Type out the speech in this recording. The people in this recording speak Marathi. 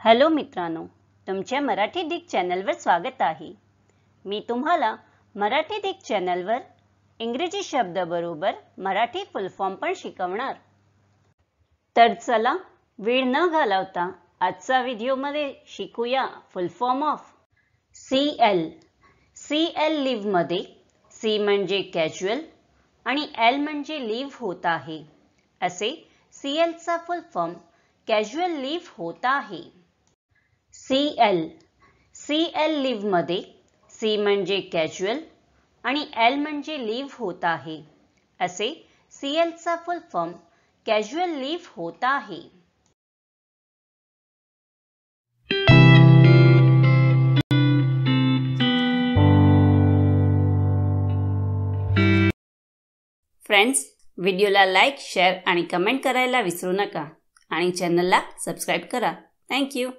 हॅलो मित्रांनो तुमच्या मराठी डिक चॅनलवर स्वागत आहे. मी तुम्हाला मराठी डिक चॅनलवर इंग्रजी शब्दाबरोबर मराठी फुल फॉर्म पण शिकवणार. तर चला वेळ न घालवता आजचा व्हिडिओमध्ये शिकूया full form of C L C L लिव्हमध्ये C म्हणजे कॅज्युअल आणि एल म्हणजे लिव्ह होत आहे. असे सी एलचा फुल फॉर्म कॅज्युअल लिव्ह होत आहे. सी एल सी एल लिव्हमध्ये सी म्हणजे कॅज्युअल आणि एल म्हणजे लिव्ह होत आहे. असे सी एलचा फुल फॉर्म कॅज्युअल लिव्ह होत आहे. फ्रेंड्स व्हिडिओला लाईक शेअर आणि कमेंट करायला विसरू नका. आणि चॅनलला सबस्क्राईब करा. थँक्यू